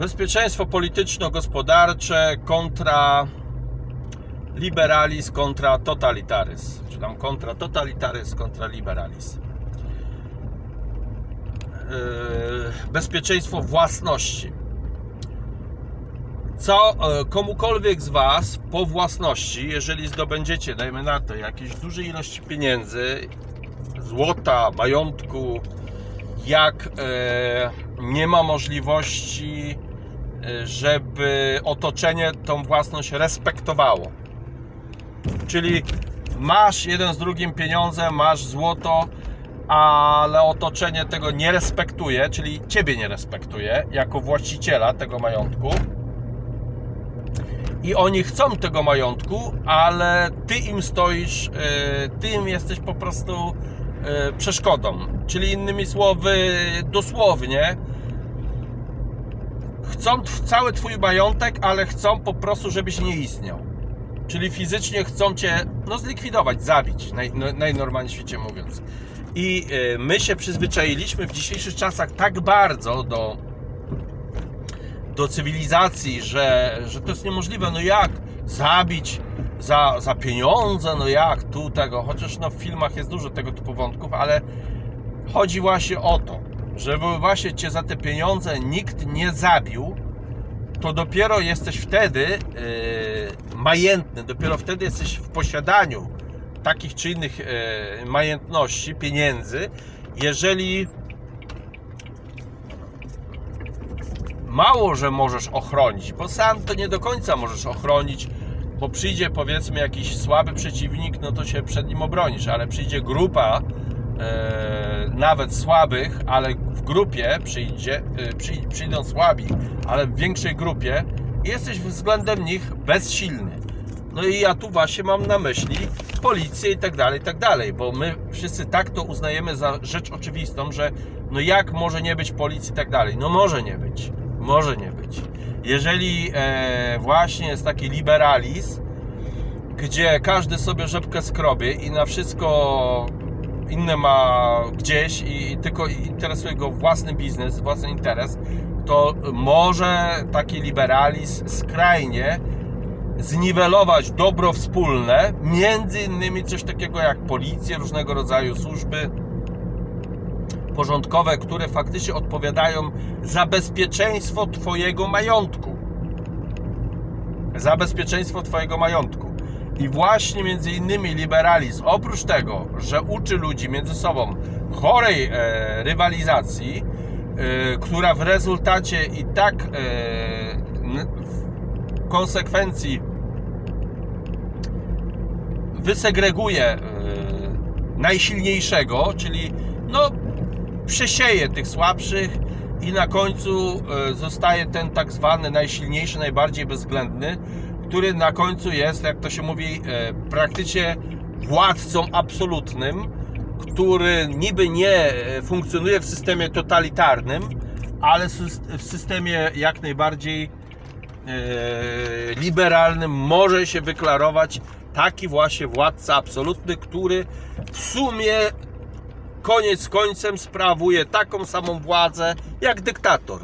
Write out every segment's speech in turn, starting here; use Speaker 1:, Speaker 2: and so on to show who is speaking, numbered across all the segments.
Speaker 1: Bezpieczeństwo polityczno-gospodarcze kontra liberalizm kontra totalitaryzm. Czy tam kontra totalitaryzm kontra liberalizm. Yy, Bezpieczeństwo własności. Co e, komukolwiek z Was po własności, jeżeli zdobędziecie, dajmy na to, jakieś duże ilości pieniędzy, złota, majątku, jak e, nie ma możliwości, żeby otoczenie tą własność respektowało. Czyli masz jeden z drugim pieniądze, masz złoto, ale otoczenie tego nie respektuje, czyli ciebie nie respektuje jako właściciela tego majątku. I oni chcą tego majątku, ale ty im stoisz, e, ty im jesteś po prostu e, przeszkodą. Czyli innymi słowy, dosłownie, chcą cały twój majątek, ale chcą po prostu, żebyś nie istniał. Czyli fizycznie chcą cię no, zlikwidować, zabić, naj, no, najnormalniej w świecie mówiąc. I e, my się przyzwyczailiśmy w dzisiejszych czasach tak bardzo do, do cywilizacji, że, że to jest niemożliwe. No jak zabić za, za pieniądze, no jak tu tego, chociaż no w filmach jest dużo tego typu wątków, ale chodzi właśnie o to, żeby właśnie cię za te pieniądze nikt nie zabił, to dopiero jesteś wtedy yy, majętny, dopiero wtedy jesteś w posiadaniu takich czy innych yy, majętności, pieniędzy, jeżeli mało, że możesz ochronić, bo sam to nie do końca możesz ochronić, bo przyjdzie powiedzmy jakiś słaby przeciwnik, no to się przed nim obronisz, ale przyjdzie grupa e, nawet słabych, ale grupie przyjdzie, e, przy, przyjdą słabi, ale w większej grupie jesteś względem nich bezsilny. No i ja tu właśnie mam na myśli policję i tak dalej, i tak dalej, bo my wszyscy tak to uznajemy za rzecz oczywistą, że no jak może nie być policji i tak dalej. No może nie być, może nie być. Jeżeli e, właśnie jest taki liberalizm, gdzie każdy sobie rzepkę skrobie i na wszystko inne ma gdzieś i tylko interesuje go własny biznes, własny interes, to może taki liberalizm skrajnie zniwelować dobro wspólne, między innymi coś takiego jak policję, różnego rodzaju służby porządkowe, które faktycznie odpowiadają za bezpieczeństwo Twojego majątku. Za bezpieczeństwo Twojego majątku. I właśnie między innymi liberalizm, oprócz tego, że uczy ludzi między sobą chorej e, rywalizacji, e, która w rezultacie i tak e, w konsekwencji wysegreguje e, najsilniejszego, czyli no przesieje tych słabszych i na końcu e, zostaje ten tak zwany najsilniejszy, najbardziej bezwzględny, który na końcu jest, jak to się mówi, e, praktycznie władcą absolutnym, który niby nie e, funkcjonuje w systemie totalitarnym, ale w systemie jak najbardziej e, liberalnym może się wyklarować taki właśnie władca absolutny, który w sumie koniec końcem sprawuje taką samą władzę jak dyktator.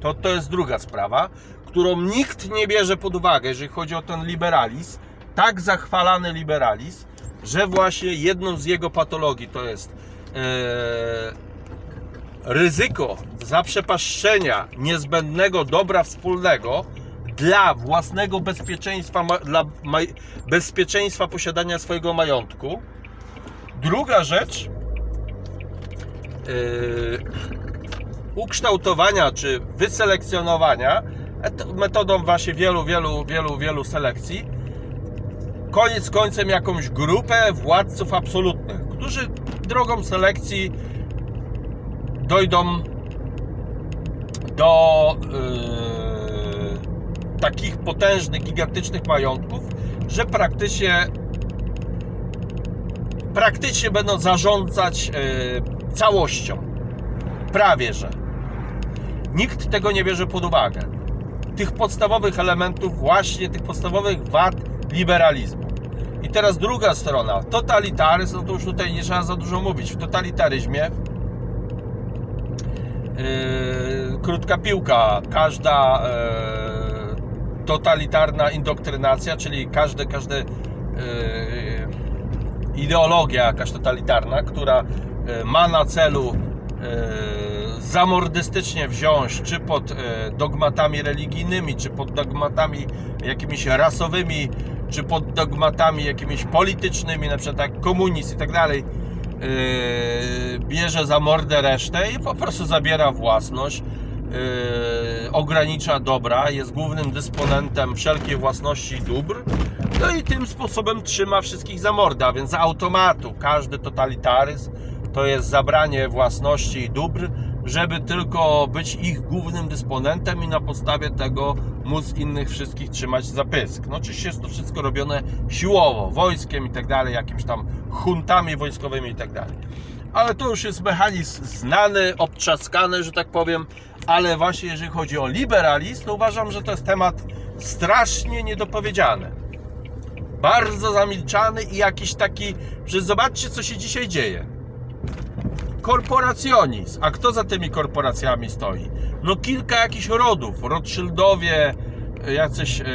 Speaker 1: To, to jest druga sprawa, którą nikt nie bierze pod uwagę, jeżeli chodzi o ten liberalizm, tak zachwalany liberalizm, że właśnie jedną z jego patologii to jest e, ryzyko zaprzepaszczenia niezbędnego dobra wspólnego dla własnego bezpieczeństwa, dla bezpieczeństwa posiadania swojego majątku. Druga rzecz, yy, ukształtowania czy wyselekcjonowania metodą właśnie wielu, wielu, wielu, wielu selekcji koniec końcem jakąś grupę władców absolutnych, którzy drogą selekcji dojdą do yy, takich potężnych, gigantycznych majątków, że praktycznie praktycznie będą zarządzać yy, całością. Prawie że. Nikt tego nie bierze pod uwagę. Tych podstawowych elementów, właśnie tych podstawowych wad liberalizmu. I teraz druga strona, totalitaryzm, no to już tutaj nie trzeba za dużo mówić. W totalitaryzmie yy, krótka piłka. Każda e, totalitarna indoktrynacja, czyli każde, każde e, ideologia jakaś totalitarna, która e, ma na celu e, zamordystycznie wziąć, czy pod e, dogmatami religijnymi, czy pod dogmatami jakimiś rasowymi, czy pod dogmatami jakimiś politycznymi, na przykład jak komunizm i tak dalej, e, bierze za mordę resztę i po prostu zabiera własność, e, ogranicza dobra, jest głównym dysponentem wszelkiej własności i dóbr, no i tym sposobem trzyma wszystkich za mordę, a więc z automatu. Każdy totalitaryzm to jest zabranie własności i dóbr, żeby tylko być ich głównym dysponentem i na podstawie tego móc innych wszystkich trzymać za pysk. No oczywiście jest to wszystko robione siłowo, wojskiem i tak dalej, jakimiś tam huntami wojskowymi i tak dalej. Ale to już jest mechanizm znany, obtrzaskany, że tak powiem, ale właśnie jeżeli chodzi o liberalizm, to uważam, że to jest temat strasznie niedopowiedziany bardzo zamilczany i jakiś taki, że zobaczcie co się dzisiaj dzieje. Korporacjonizm. A kto za tymi korporacjami stoi? No kilka jakichś rodów. Rothschildowie, jacyś... Yy...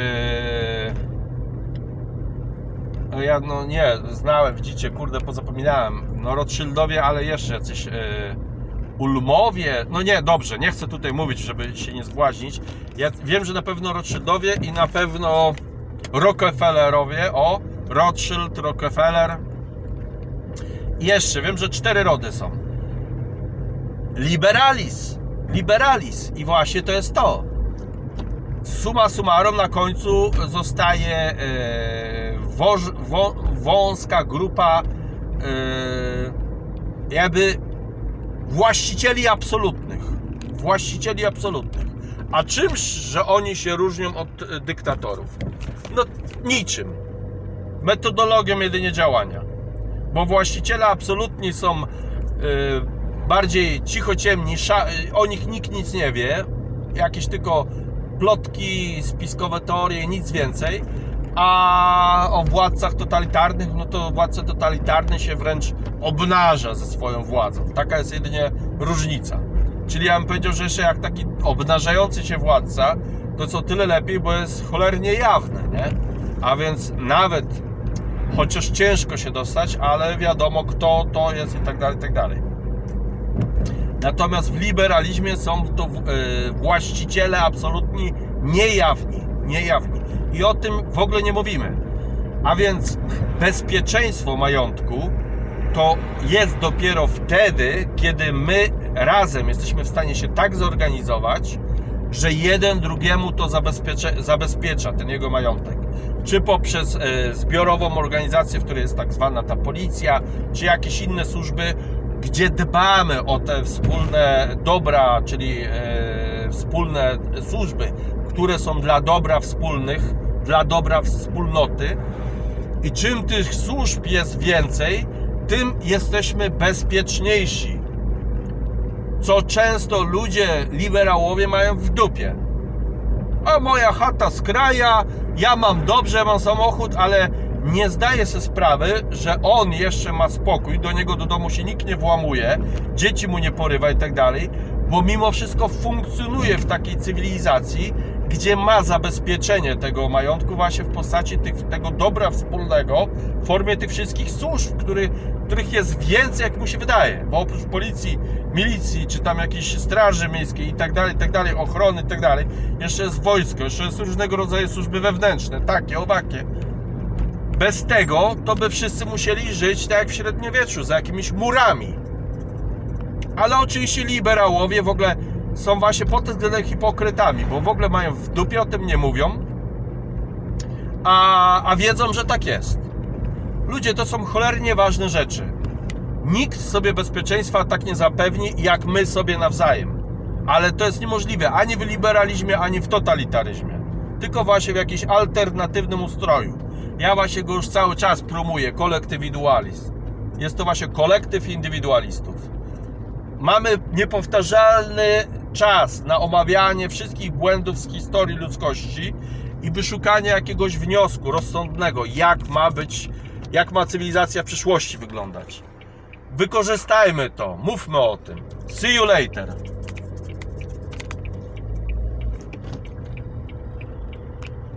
Speaker 1: Ja no nie, znałem, widzicie, kurde, pozapominałem. No Rothschildowie, ale jeszcze jacyś... Yy... Ulmowie, no nie, dobrze, nie chcę tutaj mówić, żeby się nie zbłaźnić. Ja wiem, że na pewno Rothschildowie i na pewno Rockefellerowie, o, Rothschild, Rockefeller. Jeszcze wiem, że cztery rody są. Liberalis, liberalis i właśnie to jest to. Suma summarum na końcu zostaje e, woż, wą, wąska grupa e, jakby właścicieli absolutnych. Właścicieli absolutnych. A czymś, że oni się różnią od e, dyktatorów? No niczym. Metodologią jedynie działania. Bo właściciele absolutni są y, bardziej cichociemni, sza, y, o nich nikt nic nie wie. Jakieś tylko plotki, spiskowe teorie, nic więcej. A o władcach totalitarnych, no to władca totalitarny się wręcz obnaża ze swoją władzą. Taka jest jedynie różnica. Czyli ja bym powiedział, że jeszcze jak taki obnażający się władca, to co tyle lepiej, bo jest cholernie jawny, nie? A więc nawet, chociaż ciężko się dostać, ale wiadomo kto to jest i tak dalej, i tak dalej. Natomiast w liberalizmie są to yy, właściciele absolutnie niejawni, niejawni. I o tym w ogóle nie mówimy. A więc bezpieczeństwo majątku to jest dopiero wtedy, kiedy my razem jesteśmy w stanie się tak zorganizować, że jeden drugiemu to zabezpiecza, zabezpiecza ten jego majątek. Czy poprzez e, zbiorową organizację, w której jest tak zwana ta policja, czy jakieś inne służby, gdzie dbamy o te wspólne dobra, czyli e, wspólne służby, które są dla dobra wspólnych, dla dobra wspólnoty. I czym tych służb jest więcej, tym jesteśmy bezpieczniejsi co często ludzie liberałowie mają w dupie. A moja chata z kraja, ja mam dobrze, mam samochód, ale nie zdaje sobie sprawy, że on jeszcze ma spokój, do niego do domu się nikt nie włamuje, dzieci mu nie porywa i tak dalej, bo mimo wszystko funkcjonuje w takiej cywilizacji, gdzie ma zabezpieczenie tego majątku właśnie w postaci tych, tego dobra wspólnego w formie tych wszystkich służb, który, których jest więcej jak mu się wydaje, bo oprócz policji, milicji, czy tam jakiejś straży miejskiej i tak dalej, i tak dalej, ochrony i tak dalej, jeszcze jest wojsko, jeszcze jest różnego rodzaju służby wewnętrzne, takie, owakie. Bez tego to by wszyscy musieli żyć tak jak w średniowieczu, za jakimiś murami. Ale oczywiście liberałowie w ogóle są właśnie pod tym względem hipokrytami, bo w ogóle mają w dupie, o tym nie mówią, a, a wiedzą, że tak jest. Ludzie, to są cholernie ważne rzeczy. Nikt sobie bezpieczeństwa tak nie zapewni, jak my sobie nawzajem. Ale to jest niemożliwe ani w liberalizmie, ani w totalitaryzmie. Tylko właśnie w jakimś alternatywnym ustroju. Ja właśnie go już cały czas promuję, kolektywidualizm. Jest to właśnie kolektyw indywidualistów. Mamy niepowtarzalny czas na omawianie wszystkich błędów z historii ludzkości i wyszukanie jakiegoś wniosku rozsądnego, jak ma być, jak ma cywilizacja w przyszłości wyglądać. Wykorzystajmy to, mówmy o tym. See you later.